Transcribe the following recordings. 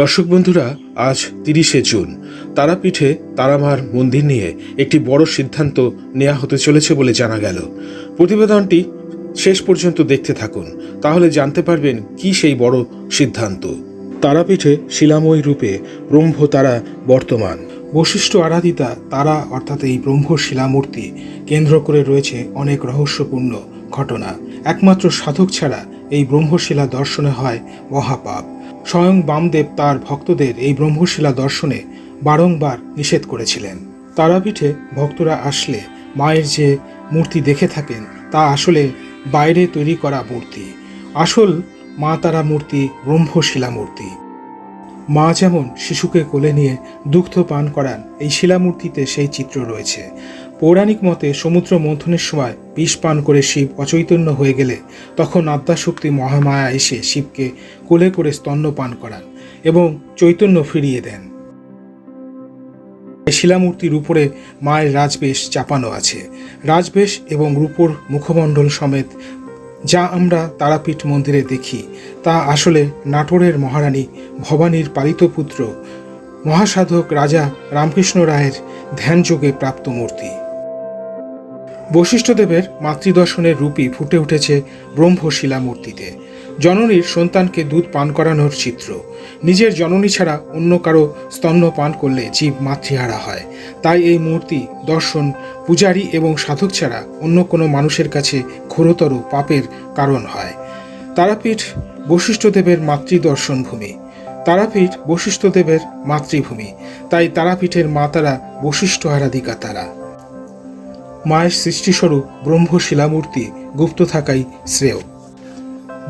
দর্শক বন্ধুরা, আজ তিরিশে জুন। তারাপীঠে তারামার মন্দির নিয়ে একটি বড় সিদ্ধান্ত নেওয়া হতে চলেছে বলে জানা গেল। প্রতিবেদনটি শেষ পর্যন্ত দেখতে থাকুন, তাহলে জানতে পারবেন কি সেই বড় সিদ্ধান্ত। তারাপীঠে শিলাময়ী রূপে ব্রহ্ম তারা বর্তমান। বশিষ্ঠ আরাধিতা তারা, অর্থাৎ এই ব্রহ্ম শিলামূর্তি, কেন্দ্র করে রয়েছে অনেক রহস্যপূর্ণ ঘটনা। একমাত্র সাধক ছাড়া এই ব্রহ্মশিলা দর্শনে হয় মহাপাপ। স্বয়ং বামদেব তার ভক্তদের এই ব্রহ্মশিলা দর্শনে বারংবার নিষেধ করেছিলেন। তারাপীঠে ভক্তরা আসলে মায়ের যে মূর্তি দেখে থাকেন, তা আসলে বাইরে তৈরি করা মূর্তি। আসল মা তারা মূর্তি ব্রহ্মশিলা মূর্তি। মা যেমন শিশুকে কোলে নিয়ে দুগ্ধ পান করান, এই শিলামূর্তিতে সেই চিত্র রয়েছে। পৌরাণিক মতে সমুদ্র মন্থনের সময় বিষ পান করে শিব অচৈতন্য হয়ে গেলে, তখন আদ্যাশক্তি মহামায়া এসে শিবকে কোলে করে স্তন্য পান করান এবং চৈতন্য ফিরিয়ে দেন। শিলামূর্তির উপরে মায়ের রাজবেশ চাপানো আছে। রাজবেশ এবং রূপোর মুখমণ্ডল সমেত যা আমরা তারাপীঠ মন্দিরে দেখি, তা আসলে নাটোরের মহারানী ভবানীর পালিত পুত্র, মহাসাধক রাজা রামকৃষ্ণ রায়ের ধ্যানযোগে প্রাপ্ত মূর্তি। বশিষ্ঠদেবের মাতৃদর্শনের রূপই ফুটে উঠেছে ব্রহ্মশিলা মূর্তিতে জননীর সন্তানকে দুধ পান করানোর চিত্র। নিজের জননী ছাড়া অন্য কারও স্তন্য পান করলে জীব মাতৃহারা হয়। তাই এই মূর্তি দর্শন, পূজারী এবং সাধক ছাড়া অন্য কোনো মানুষের কাছে ঘোরতর পাপের কারণ হয়। তারাপীঠ বশিষ্ঠদেবের মাতৃদর্শন ভূমি। তারাপীঠ বশিষ্ঠদেবের মাতৃভূমি। তাই তারাপীঠের মা তারা বশিষ্ঠ আরাধিকা তারা। মায়ের সৃষ্টিস্বরূপ ব্রহ্মশিলামূর্তি গুপ্ত থাকাই শ্রেয়।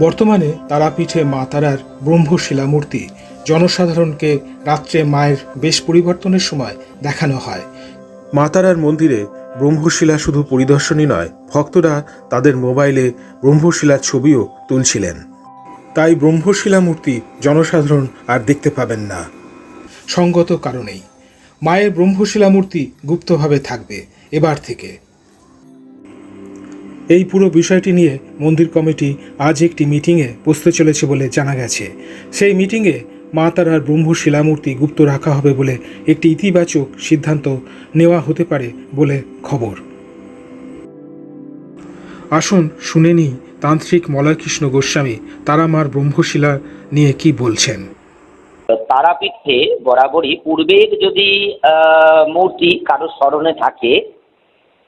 বর্তমানে তারাপীঠে মা তারার ব্রহ্মশিলামূর্তি জনসাধারণকে রাত্রে মায়ের বেশ পরিবর্তনের সময় দেখানো হয়। মা তারার মন্দিরে ব্রহ্মশিলা শুধু পরিদর্শনই নয়, ভক্তরা তাদের মোবাইলে ব্রহ্মশিলার ছবিও তুলছিলেন। তাই ব্রহ্মশিলা মূর্তি জনসাধারণ আর দেখতে পাবেন না। সঙ্গত কারণেই মায়ের ব্রহ্মশিলা মূর্তি গুপ্তভাবে থাকবে এবার থেকে। এই পুরো বিষয়টি নিয়ে মন্দির কমিটি আজ একটি মিটিংয়ে বসতে চলেছে বলে জানা গেছে। সেই মিটিংয়ে মা তারার ব্রহ্ম শিলামূর্তি গুপ্ত রাখা হবে বলে একটি ইতিবাচক সিদ্ধান্ত নেওয়া হতে পারে বলে খবর। আসুন শুনে নিই তান্ত্রিক মলয়কৃষ্ণ গোস্বামী তারামার ব্রহ্মশিলা নিয়ে কি বলছেন। তারাপীঠে বরাবরই পূর্বের যদি মূর্তি কারও স্মরণে থাকে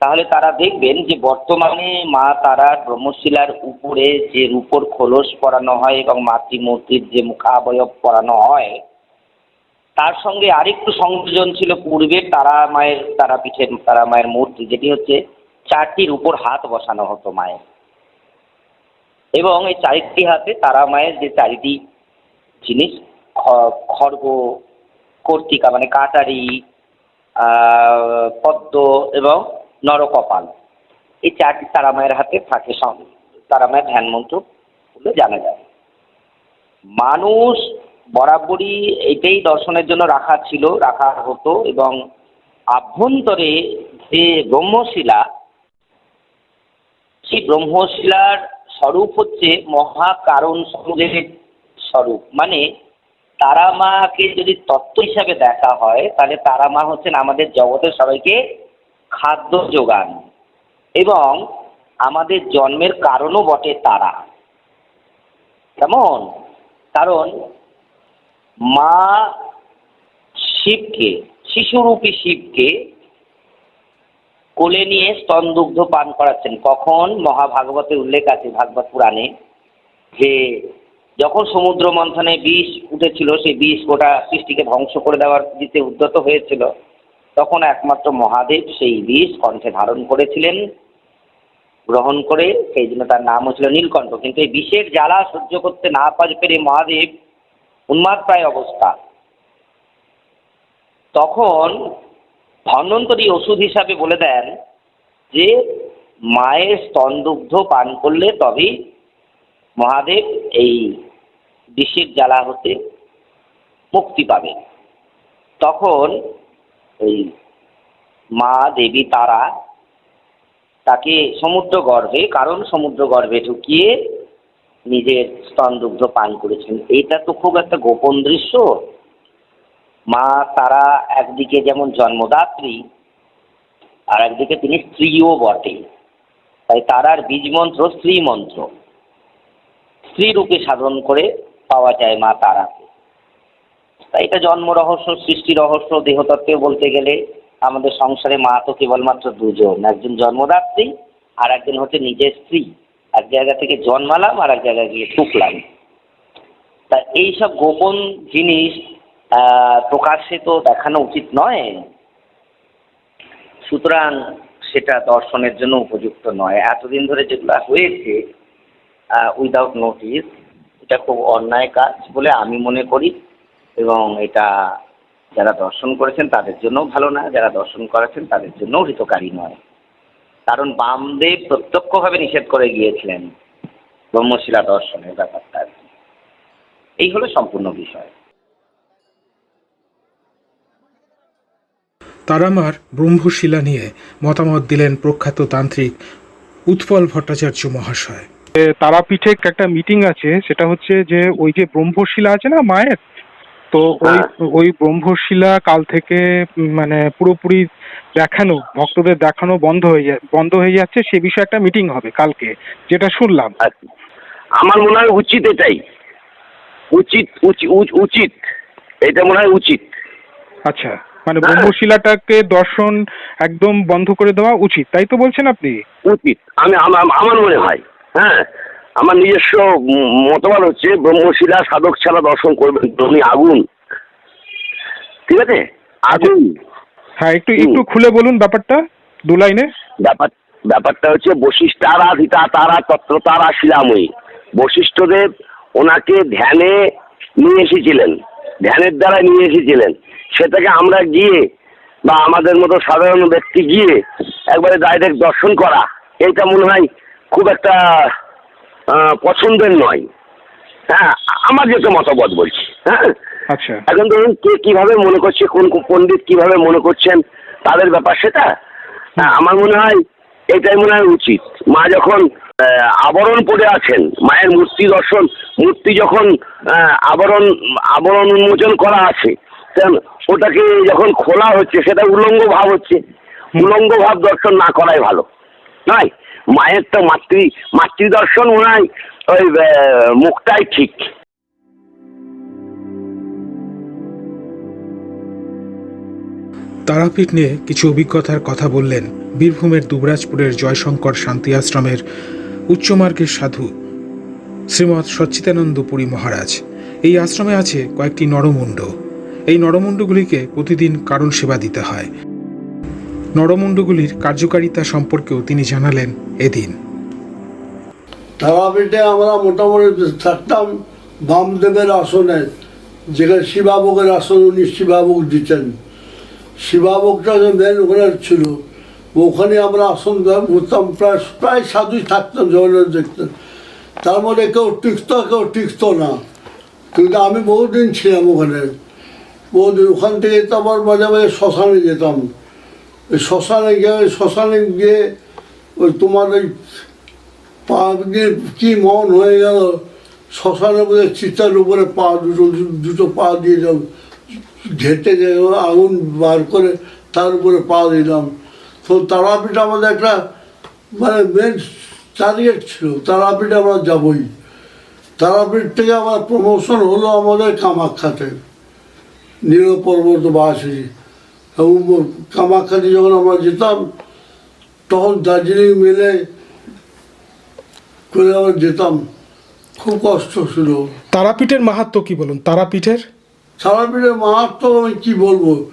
তাহলে তারা দেখবেন যে বর্তমানে মা তারার ব্রহ্মশিলার উপরে যে রূপোর খোলস পরানো হয় এবং মাতৃমূর্তির যে মুখাবয়ব পরানো হয়, তার সঙ্গে আরেকটু সংযোজন ছিল পূর্বে তারা মায়ের, তারা তারাপীঠের তারা মায়ের মূর্তি, যেটি হচ্ছে চারটির উপর হাত বসানো হতো মায়ের। এবং এই চারিটি হাতে তারা মায়ের যে চারিটি জিনিস খড়গ, কর্তিকা মানে কাটারি পদ্ম এবং নরকপাল। এই চারটি তারামায়ের হাতে থাকে তারামায়ের ধ্যান বলে জানা যায়। মানুষ বরাবরই এটাই দর্শনের জন্য রাখা ছিল, রাখা হতো এবং আভ্যন্তরে যে ব্রহ্মশিলা, সেই ব্রহ্মশিলার স্বরূপ হচ্ছে মহাকারণ সমুদ্রের স্বরূপ। মানে তারা মাকে যদি তত্ত্ব হিসাবে দেখা হয়, তাহলে তারা মা হচ্ছেন আমাদের জগতের সবাইকে খাদ্য যোগান। এবং আমাদের জন্মের কারণও বটে তারা। কেমন? কারণ মা শিবকে, শিশুরূপী শিবকে কোলে নিয়ে স্তনদুগ্ধ পান করাচ্ছেন। কখন? মহাভাগবতে উল্লেখ আছে, ভাগবত পুরাণে, যে যখন সমুদ্র মন্থনে বিষ উঠেছিল, সেই বিষ গোটা সৃষ্টিকে ধ্বংস করে দেওয়ার দিতে উদ্যত হয়েছিল। তখন একমাত্র মহাদেব সেই বিষ কণ্ঠে ধারণ করেছিলেন, গ্রহণ করে সেই জন্য তার নাম হয়েছিল নীলকণ্ঠ। কিন্তু এই বিষের জ্বালা সহ্য করতে না পারে মহাদেব উন্মাদ প্রায় অবস্থা। তখন ধন্বন্তরী ওষুধ হিসাবে বলে দেন যে, মায়ের স্তনদুগ্ধ পান করলে তবেই মহাদেব এই বিষের জ্বালা হতে মুক্তি পাবে। তখন ওই মা দেবী তারা তাকে সমুদ্র গর্ভে কারণ সমুদ্র গর্ভে ঢুকিয়ে নিজের স্তনদুগ্ধ পান করেছেন। এটা তো খুব একটা গোপন দৃশ্য। মা তারা একদিকে যেমন জন্মদাত্রী, আর একদিকে তিনি স্ত্রীও বটে। তাই তারার বীজ মন্ত্র স্ত্রী মন্ত্র স্ত্রী রূপে সাধন করে পাওয়া যায় মা তারাকে। তাই এটা জন্ম রহস্য, সৃষ্টি রহস্য, দেহতত্ত্বে বলতে গেলে আমাদের সংসারে মা তো কেবলমাত্র দুজন। একজন জন্মদাত্রী, আর একজন হচ্ছে নিজের স্ত্রী। এক জায়গা থেকে জন্মালাম, আর এক জায়গায় গিয়ে ঠুকলাম তা এইসব গোপন জিনিস প্রকাশ্যে তো দেখানো উচিত নয়। সুতরাং সেটা দর্শনের জন্য উপযুক্ত নয়। এতদিন ধরে যেগুলো হয়েছে উইদাউট নোটিস এটা খুব অন্যায় কাজ বলে আমি মনে করি। এবং এটা যারা দর্শন করেছেন তাদের জন্যও ভালো না যারা দর্শন করেছেন তাদের জন্যও হিতকারী নয়। কারণ বামদেব প্রত্যক্ষভাবে নিষেধ করে গিয়েছিলেন ব্রহ্মশিলা দর্শনের ব্যাপারটা আর কি। এই হলো সম্পূর্ণ বিষয়। তারামার ব্রহ্মশিলা নিয়ে মতামত দিলেন প্রখ্যাত তান্ত্রিক উৎপল ভট্টাচার্য মহাশয়। এ, তারাপীঠে একটা মিটিং আছে সেটা হচ্ছে যে ওই যে ব্রহ্মশিলা আছে না মায়ের তো ওই ওই ব্রহ্মশিলা কাল থেকে মানে পুরোপুরি দেখানো ভক্তদের দেখানো বন্ধ হয়ে যায় বন্ধ হয়ে যাচ্ছে সে বিষয়ে একটা মিটিং হবে কালকে যেটা শুনলাম। আচ্ছা। আমার মনে হয় উচিত এটাই। উচিত উচিত। এটা মনে হয় উচিত। আচ্ছা মানে হ্যাঁ। ব্রহ্মশিলাটাকে দর্শন একদম বন্ধ করে দেওয়া উচিত তাই তো বলছেন আপনি? উচিত। আমি আমার মনে হয় হ্যাঁ। আমার নিজস্ব মতবাদ হচ্ছে ব্রহ্মশিলা সাধক ছাড়া দর্শন করবেন তুমি আগুন। ঠিক আছে? আগুন। হ্যাঁ একটু একটু খুলে বলুন ব্যাপারটা দু লাইনে। ব্যাপার ব্যাপারটা হচ্ছে বশিষ্ঠারা হিতা তারা তত্র তারা শিলাময়ী। বশিষ্ঠদেব ওনাকে ধ্যানে নিয়ে এসেছিলেন। ধ্যানের দ্বারা নিয়ে এসেছিলেন। সেটাকে আমরা গিয়ে বা আমাদের মতো সাধারণ ব্যক্তি গিয়ে একবারে ডাইরেক্ট দর্শন করা এইটা মনে হয় খুব একটা পছন্দের নয়। হ্যাঁ আমার যেটা মতামত বলছি হ্যাঁ? আচ্ছা। এখন ধরুন কে কীভাবে মনে করছে কোন পণ্ডিত কীভাবে মনে করছেন তাদের ব্যাপার সেটা হ্যাঁ, আমার মনে হয় এটাই মনে হয় উচিত। মা যখন আবরণ পড়ে আছেন মায়ের মূর্তি দর্শন মূর্তি যখন আবরণ আবরণ উন্মোচন করা আছে ওটাকে যখন খোলা হচ্ছে সেটা উলঙ্গ ভাব হচ্ছে। উলঙ্গ ভাব দর্শন না করাই ভালো নয়? মায়ের তো মাতৃ মাতৃ দর্শন মনে ওই মুখটাই ঠিক। তারাপীঠ নিয়ে কিছু অভিজ্ঞতার কথা বললেন বীরভূমের দুবরাজপুরের জয়শঙ্কর শান্তি আশ্রমের উচ্চমার্গের সাধু শ্রীমৎ সচ্চিদানন্দ পুরী মহারাজ। এই আশ্রমে আছে কয়েকটি নরমুণ্ড। এই নরমুণ্ডগুলিকে প্রতিদিন কারণ সেবা দিতে হয়। নরমুণ্ডগুলির কার্যকারিতা সম্পর্কেও তিনি জানালেন এদিন। তারাপীঠে আমরা মোটামুটি থাকতাম বামদেবের আসনে, যেখানে শিবাভোগের আসন উনি শিবাভোগ দিতেন। শিবাভোগটা যে মেন ওখানে ছিল, ওখানে আমরা আসন বসতাম প্রায় প্রায় সাধুই থাকতাম জগন্নাথ দেখতেন। তার মধ্যে কেউ টিকত কেউ টিকত না। কিন্তু আমি বহুদিন ছিলাম ওখানে। বহুদিন ওখান থেকে তো আবার মাঝে মাঝে শ্মশানে যেতাম। শ্মশানে গিয়ে শ্মশানে গিয়ে ওই তোমার ওই পা দিয়ে কি মন হয়ে গেল? শ্মশানে বোধ চিতার উপরে পা দুটো দুটো পা দিয়ে যাও ঘেটে গেল, আগুন বার করে তার উপরে পা দিলাম। তো তারাপীঠ আমাদের একটা মানে মেন টার্গেট ছিল। তারাপীঠে আমরা যাবই। তারাপীঠ থেকে আমার প্রমোশন হলো আমাদের কামাখ্যাতে। নীল পর্বত বাসী। কামাখ্যাতে যখন আমরা যেতাম তখন দার্জিলিং মেলে করে আমরা যেতাম। খুব কষ্ট ছিল। তারাপীঠের মাহাত্ম কি বলুন? তারাপীঠের? তারাপীঠের মাহাত্ম আমি কি বলব?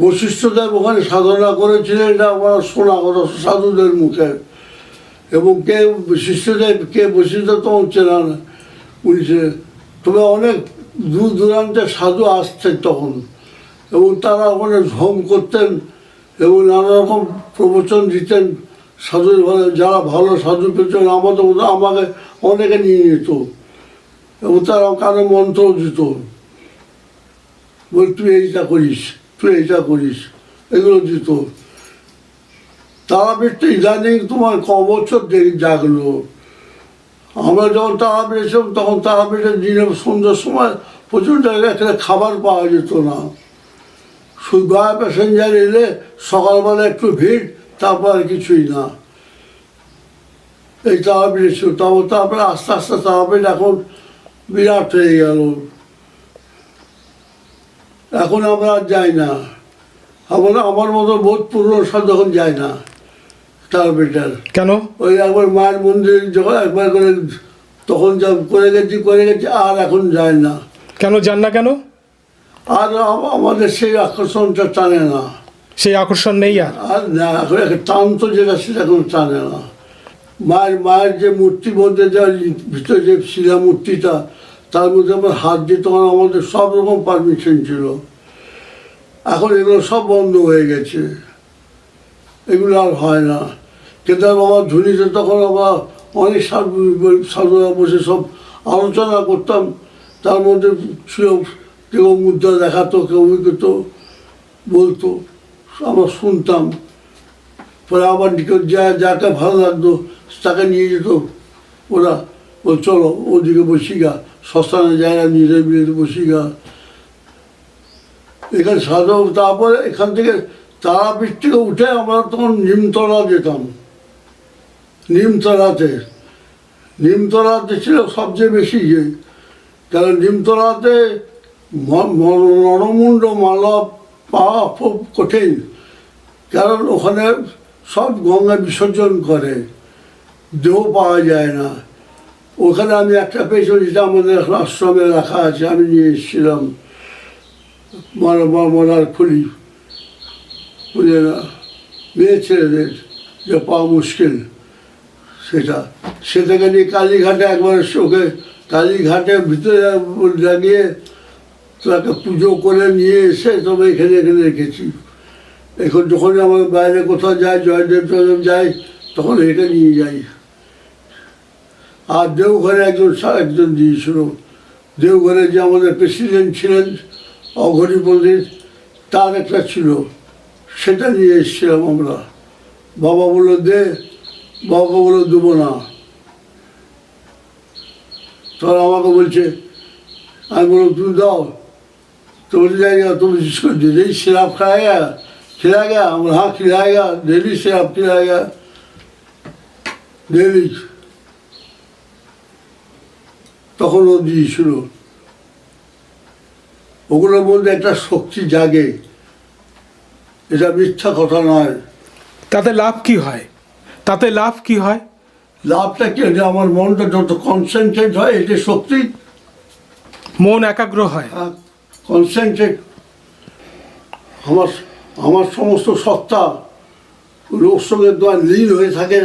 বশিষ্ঠদেব ওখানে সাধনা করেছিলেন এটা আমার শোনা কথা সাধুদের মুখে। এবং কে শিষ্যদেব কে বশিষ্ঠ তখন চেনা না। উনি তবে অনেক দূর দূরান্তে সাধু আসছে তখন। এবং তারা ওখানে হোম করতেন এবং নানা রকম প্রবচন দিতেন সাধু যারা ভালো সাধু পেতেন আমাদের মতো আমাকে অনেকে নিয়ে যেত এবং তারা কানে মন্ত্র দিত। বল, তুই এইটা করিস, তুই এইটা করিস। এগুলো দিত। তারাপীঠটা ইদানিং তোমার ক বছর দেরি জাগলো। আমরা যখন তারা পেরেছিলাম তখন তারা পেরে দিনে সন্ধ্যার সময় প্রচুর জায়গায় খাবার পাওয়া যেত না। গয়া প্যাসেঞ্জার এলে সকালবেলা একটু ভিড় তারপর আর কিছুই না। এই তারাপীঠ ছিল তারপর তারপরে আস্তে আস্তে তারাপীঠ এখন বিরাট হয়ে গেল। এখন আমরা আর যাই না। আমরা আমার মতো বহুত পুরনো সব যখন যাই না তারাপীঠের কেন? ওই একবার মায়ের মন্দির যখন একবার করে তখন যা করে গেছি করে গেছি আর এখন যায় না। কেন যান না কেন? আর আমাদের সেই আকর্ষণটা টানে না। সেই আকর্ষণ নেই আর? আর না টান তো যেটা সেটা কোনো টানে না। মায়ের মায়ের যে মূর্তি মধ্যে যা ভিতরে যে শিলা মূর্তিটা তার মধ্যে আমার হাত দিয়ে তখন আমাদের সব রকম পারমিশন ছিল। এখন এগুলো সব বন্ধ হয়ে গেছে। এগুলো আর হয় না। কেদার বাবা ধুনিতে তখন আমরা অনেক সাধু সাধুরা বসে সব আলোচনা করতাম। তার মধ্যে ছিল কেউ মুদ্রা দেখাতো, কেউ ই করতো বলতো, আমরা শুনতাম। পরে আবার নিকট যা যাকে ভালো লাগতো, তাকে নিয়ে যেত। ওরা বল, চলো ওদিকে বসি গা শ্মশানে জায়গা নিজের বিয়ে বসি গা। এখানে সাধু তারপরে এখান থেকে তারাপীঠ থেকে উঠে আমরা তখন নিমতলা যেতাম। নিমতলাতে। নিমতলাতে ছিল সবচেয়ে বেশি ইয়ে কারণ নিমতলাতে নরমুণ্ড মালা পাওয়া খুব কঠিন। কারণ ওখানে সব গঙ্গা বিসর্জন করে, দেহ পাওয়া যায় না। ওখানে আমি একটা পেয়েছি, যেটা আমাদের আশ্রমে রাখা আছে, আমি নিয়ে এসেছিলাম। মরার খুলি বুঝলে না, মেয়ে ছেলেদের, যে পাওয়া মুশকিল সেটা। সেটাকে নিয়ে কালীঘাটে একবার ওকে কালীঘাটের ভিতরে লাগিয়ে তাকে পুজো করে নিয়ে এসে তবে এখানে এখানে রেখেছি। এখন যখন আমার বাইরে কোথাও যাই জয়দেব জয়দেব যাই তখন এটা নিয়ে যাই। আর দেওঘরে একজন একজন দিয়েছিল দেওঘরে যে আমাদের প্রেসিডেন্ট ছিলেন, অঘরী পণ্ডিত, তার একটা ছিল। সেটা নিয়ে এসেছিলাম আমরা। বাবা বলল, দে, বাবা বলল, দেবো না। তখন আমাকে বলছে, আমি বললাম, তুমি দাও। तो बोल जाएगा तुम जिसको डेली शराब खाएगा खिलाएगा हम हाँ खिलाएगा डेली शराब खिलाएगा डेली তখন ও দিয়েছিল ওগুলোর মধ্যে একটা শক্তি জাগে এটা মিথ্যা কথা নয় তাতে লাভ কি হয় তাতে লাভ কি হয় লাভটা কি যে আমার মনটা যত কনসেন্ট্রেট হয় এটা শক্তি মন একাগ্র হয় কনসেন্ট্রেট আমার আমার সমস্ত সত্তা রোগ সঙ্গে তোমার লীন হয়ে থাকে।